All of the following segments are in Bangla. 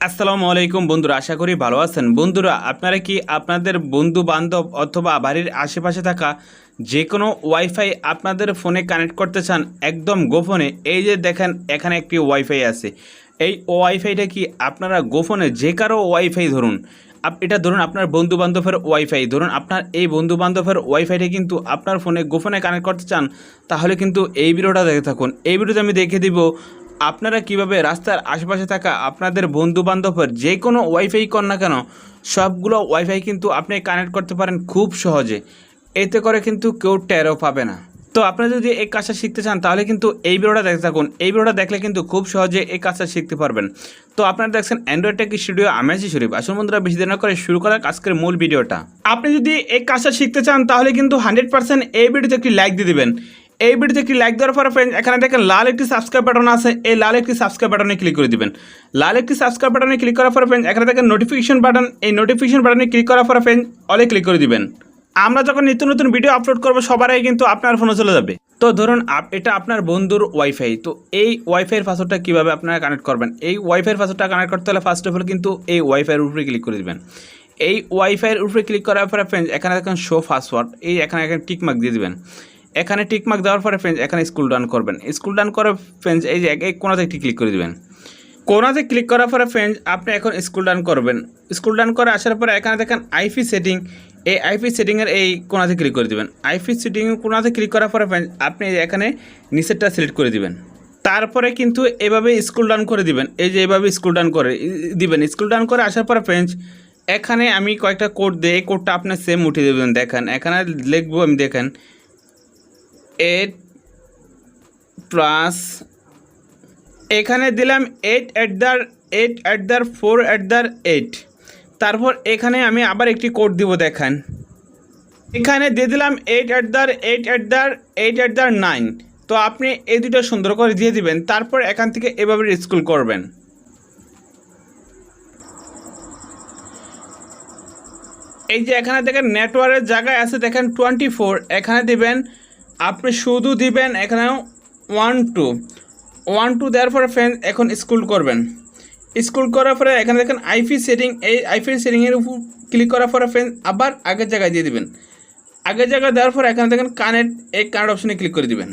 আসসালামু আলাইকুম বন্ধুরা, আশা করি ভালো আছেন। বন্ধুরা, আপনারা কি আপনাদের বন্ধু বান্ধব অথবা বাড়ির আশেপাশে থাকা যে কোনো ওয়াইফাই আপনাদের ফোনে কানেক্ট করতে চান একদম গোপনে? এই যে দেখেন, এখানে একটি ওয়াইফাই আছে। এই ওয়াইফাইটা কি আপনারা গোপনে যে কারও ওয়াইফাই ধরুন, আপ- এটা ধরুন আপনার বন্ধু বান্ধবের ওয়াইফাই ধরুন আপনার এই বন্ধু বান্ধবের ওয়াইফাইটা কিন্তু আপনার ফোনে গোপনে কানেক্ট করতে চান, তাহলে কিন্তু এই ভিডিওটা দেখে থাকুন। এই ভিডিওতে আমি দেখে দিব আপনারা কীভাবে রাস্তার আশেপাশে থাকা আপনাদের বন্ধু বান্ধবের যে কোনো ওয়াইফাই কর না কেন, সবগুলো ওয়াইফাই কিন্তু আপনি কানেক্ট করতে পারেন খুব সহজে। এতে করে কিন্তু কেউ টেরও পাবে না। তো আপনারা যদি এই কাজটা শিখতে চান, তাহলে কিন্তু এই ভিডিওটা দেখতে থাকুন। এই ভিডিওটা দেখলে কিন্তু খুব সহজে এই কাজটা শিখতে পারবেন। তো আপনারা দেখছেন অ্যান্ড্রয়েড টেক স্টুডিও আমেজি শরীফ। আসল বন্ধুরা, বেশি দেরি না করে শুরু করার আজকের মূল ভিডিওটা। আপনি যদি এই কাজটা শিখতে চান, তাহলে কিন্তু হান্ড্রেড পার্সেন্ট এই ভিডিওতে একটি লাইক দিয়ে দিবেন। এই ভিডিওতে একটি লাইক দেওয়ার পরে ফ্রেন্ড এখানে দেখেন লাল একটি সাবস্ক্রাইব বাটন আছে। এই লাল একটি সাবস্ক্রাইব বাটনে ক্লিক করে দিবেন। লাল একটি সাবস্ক্রাইব বাটনে ক্লিক করার পরে ফ্রেন্ড এখানে দেখেন নোটিফিকেশন বাটন এই নোটিফিকেশন বাটনে ক্লিক করার পরে ফ্রেন্ড অলে ক্লিক করে দিবেন। আমরা যখন নিত্য নতুন ভিডিও আপলোড করব সবার আগে কিন্তু আপনার ফোনে চলে যাবে। তো ধরুন এটা আপনার বন্ধুর ওয়াইফাই তো এই ওয়াইফাইয়ের পাসওয়ার্ডটা কীভাবে আপনারা কানেক্ট করবেন? এই ওয়াইফাইয়ের পাসওয়ার্ডটা কানেক্ট করতে হলে ফার্স্ট অফ অল কিন্তু এই ওয়াইফাইয়ের উপরে ক্লিক করে দিবেন। এই ওয়াইফাইয়ের উপরে ক্লিক করার পরে ফ্রেন্ডস এখানে দেখেন শো পাসওয়ার্ড এই এখানে এখানে টিক মার্ক দিয়ে দিবেন। এখানে টিকমার্ক দেওয়ার পরে ফ্রেন্ডস এখানে স্কুল ডান করবেন। স্কুল ডান করে ফ্রেন্ডস এই যে এই কোনাতে একটি ক্লিক করে দিবেন। কোনাতে ক্লিক করার পরে ফ্রেন্ডস আপনি এখন স্কুল ডান করবেন। স্কুল ডান করে আসার পরে এখানে দেখেন আইপি সেটিং এই আইপি সেটিংয়ের এই কোনাতে ক্লিক করে দিবেন। আইপি সেটিং কোনাতে ক্লিক করার পরে friends, আপনি এখানে নিচেরটা সিলেক্ট করে দিবেন। তারপরে কিন্তু এভাবে স্কুল ডান করে দিবেন। এই যে এভাবে স্কুল ডান করে দিবেন। স্কুল ডান করে আসার পরে ফ্রেন্ডস এখানে আমি কয়েকটা কোড দিই এই কোডটা আপনি সেম উঠিয়ে দেবেন। দেখেন এখানে লিখব আমি দেখেন প্লাস এখানে দিলাম eight at the eight at the four at the eight তারপর এখানে আমি আবার একটি কোড দিব, দেখেন। এখানে দিয়ে দিলাম eight at the eight at the eight at the nine তো আপনি এই দুটো সুন্দর করে দিয়ে দিবেন, তারপর এখান থেকে এভাবে স্কুল করবেন। এই যে এখানে দেখেন নেটওয়ার্কের জায়গায় আছে, দেখেন টোয়েন্টি ফোর এখানে দিবেন আপনি শুধু দিবেন এখানে ওয়ান টু ওয়ান টু দেওয়ার পরে ফ্রেন্ড এখন স্কুল করবেন। স্কুল করার পরে এখানে দেখেন আইপি সেটিং এই আইপি সেটিংয়ের উপর ক্লিক করার পরে ফ্রেন্ড আবার আগের জায়গায় দিয়ে দিবেন। আগের জায়গায় দেওয়ার পরে এখানে দেখেন কানেক্ট এই কানেক্ট অপশনে ক্লিক করে দিবেন।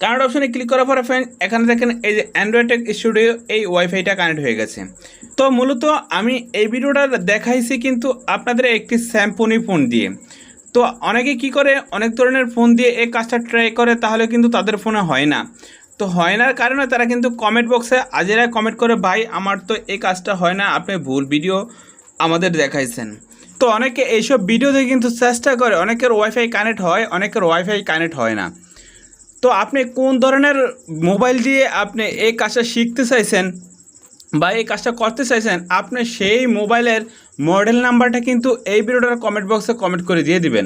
কানেক্ট অপশনে ক্লিক করার পরে ফ্রেন্ড এখানে দেখেন এই যে অ্যান্ড্রয়েড টেক স্টুডিও এই ওয়াইফাইটা কানেক্ট হয়ে গেছে। তো মূলত আমি এই ভিডিওটা দেখাইছি কিন্তু আপনাদের একটি স্যাম্পনি ফোন দিয়ে। তো অনেকে কি করে? অনেক ধরনের ফোন দিয়ে এই কাজটা ট্রাই করে, তাহলে কিন্তু তাদের ফোনে হয় না। তো হয় নার কারণে তারা কিন্তু কমেন্ট বক্সে আজেরা কমেন্ট করে, ভাই, আমার তো এই কাজটা হয় না, আপনি ভুল ভিডিও আমাদের দেখাইছেন। তো অনেকে এইসব ভিডিওতে কিন্তু চেষ্টা করে, অনেকের ওয়াইফাই কানেক্ট হয়, অনেকের ওয়াইফাই কানেক্ট হয় না। তো আপনি কোন ধরনের মোবাইল দিয়ে আপনি এই কাজটা শিখতে চাইছেন? বা এই কাজটা করতে চাইছেন, আপনি সেই মোবাইলের মডেল নাম্বারটা কিন্তু এই ভিডিওটার কমেন্ট বক্সে কমেন্ট করে দিয়ে দিবেন।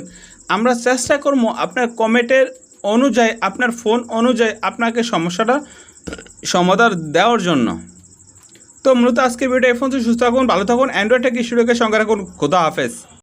আমরা চেষ্টা করব আপনার কমেন্টের অনুযায়ী, আপনার ফোন অনুযায়ী আপনাকে সমস্যাটা সমাধান দেওয়ার জন্য। তো মূলত আজকে ভিডিও এই ফোন সুস্থ থাকুন, ভালো থাকুন অ্যান্ড্রয়েড টেক ইস্যুটাকে সঙ্গে রাখুন খোদা হাফেজ।